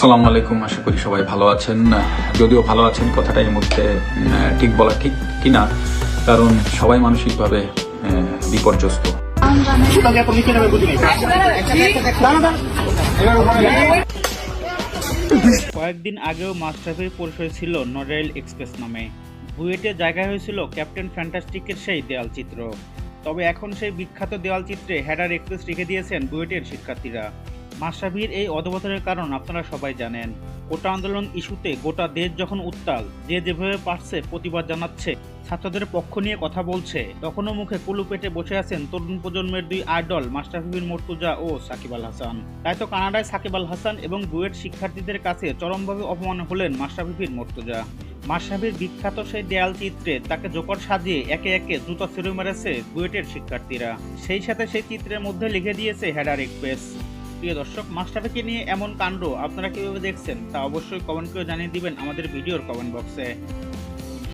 আসসালামু আলাইকুম, আশা করি সবাই ভালো আছেন। যদিও ভালো আছেন কথাটা এই মুহূর্তে ঠিক বলা ঠিক কিনা, কারণ সবাই মানসিকভাবে বিপর্যস্ত। কয়েকদিন আগেও মাস্টারফির পরিচয় ছিল নরেল এক্সপ্রেস নামে। বুয়েটে জায়গা হয়েছিল ক্যাপ্টেন ফ্যান্টাস্টিকের সেই দেয়াল চিত্র। তবে এখন সেই বিখ্যাত দেওয়াল চিত্রে হেডার এক্সপ্রেস রেখে দিয়েছেন বুয়েটের শিক্ষার্থীরা। মাস্টারভির এই অধবতরের কারণ আপনারা সবাই জানেন। কোটা আন্দোলন ইস্যুতে গোটা দেশ যখন উত্তাল, যে যেভাবে পারছে প্রতিবাদ জানাচ্ছে, ছাত্রদের পক্ষ নিয়ে কথা বলছে, তখনও মুখে কুলু পেটে বসে আছেন তরুণ প্রজন্মের দুই আইডল মাস্টারফিবির মর্তুজা ও সাকিব আল হাসান। তাই তো কানাডায় সাকিব আল হাসান এবং বুয়েট শিক্ষার্থীদের কাছে চরমভাবে অপমান হলেন মাস্টারফিবির মর্তুজা। মাসাবির বিখ্যাত সেই দেয়াল চিত্রে তাকে জোকর সাজিয়ে একে একে জুতা ছুড়ে মেরেছে বুয়েটের শিক্ষার্থীরা। সেই সাথে সেই চিত্রের মধ্যে লিখে দিয়েছে হেডার এক্সপ্রেস। প্রিয় দর্শক, মাস্টারকে নিয়ে এমন কাণ্ড আপনারা কীভাবে দেখছেন তা অবশ্যই কমেন্ট করে জানিয়ে দিবেন আমাদের ভিডিওর কমেন্ট বক্সে